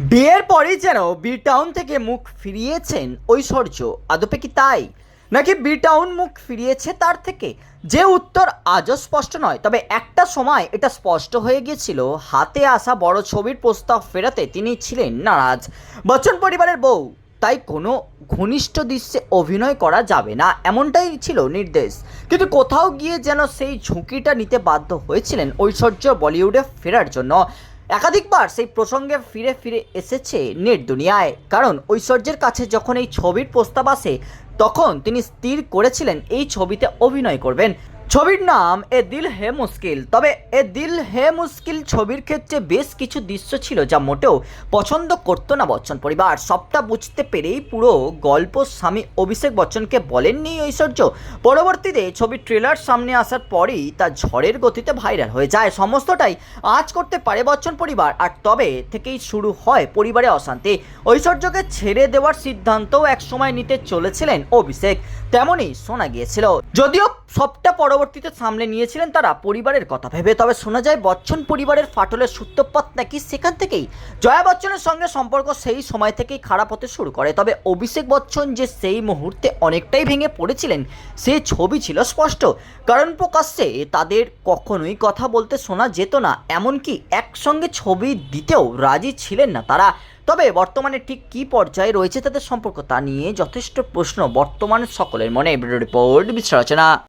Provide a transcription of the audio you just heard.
বিয়ের পরেই যেন বি টাউন থেকে মুখ ফিরিয়েছেন ঐশ্বর্য। আদপে কি তাই? নাকি বি টাউন মুখ ফিরিয়েছে তার থেকে? যে উত্তর আজও স্পষ্ট নয়, তবে একটা সময় এটা স্পষ্ট হয়ে গিয়েছিল। হাতে আসা বড় ছবির প্রস্তাব ফেরাতে তিনি ছিলেন নারাজ। বচ্চন পরিবারের বউ তাই কোনো ঘনিষ্ঠ দৃশ্যে অভিনয় করা যাবে না। এমনটাই ছিল নির্দেশ। কিন্তু কোথাও গিয়ে যেন সেই ঝুঁকিটা নিতে বাধ্য হয়েছিলেন ঐশ্বর্য বলিউডে ফেরার জন্য। একাধিকবার সেই প্রসঙ্গে ফিরে ফিরে এসেছে নেট দুনিয়ায় কারণ ঐশ্বর্যের কাছে যখন এই ছবির প্রস্তাব আসে, তখন তিনি স্থির করেছিলেন এই ছবিতে অভিনয় করবেন। ছবির নাম এ দিল হে মুশকিল। তবে এ দিল হে মুশকিল ছবির ক্ষেত্রে বেশ কিছু দৃশ্য ছিল যা মোটেও পছন্দ করতো না বচ্চন পরিবার। সবটা বুঝতে পেরেই পুরো গল্প স্বামী অভিষেক বচ্চনকে বলেননি ঐশ্বর্য। পরবর্তীতে ছবির ট্রেলার সামনে আসার পরেই তা ঝড়ের গতিতে ভাইরাল হয়ে যায়। সমস্তটাই আজ করতে পারে বচ্চন পরিবার, আর তবে থেকেই শুরু হয় পরিবারে অশান্তি। ঐশ্বর্যকে ছেড়ে দেওয়ার সিদ্ধান্তও একসময় নিতে চলেছিলেন অভিষেক। তেমনই শোনা গিয়েছিল। যদিও সবটা পরবর্তীতে সামলে নিয়েছিলেন তারা পরিবারের কথা। ভেবে তবে শোনা যায়, বচ্চন পরিবারের ফাটলের সূত্রপাত নাকি সেখান থেকেই জয়া বচ্চনের সঙ্গে সম্পর্ক সেই সময় থেকেই খারাপ হতে শুরু করে। তবে অভিষেক বচ্চন যে সেই মুহূর্তে অনেকটাই ভেঙে পড়েছিলেন সেই ছবি ছিল স্পষ্ট। কারণ প্রকাশ্যে তাদের কখনোই কথা বলতে শোনা যেত না, এমনকি একসঙ্গে ছবি দিতেও রাজি ছিলেন না তারা। তবে বর্তমানে ঠিক কী পর্যায়ে রয়েছে তাদের সম্পর্ক তা নিয়ে যথেষ্ট প্রশ্ন বর্তমানে সকলের মনে। রিপোর্ট বিশ্লেষণা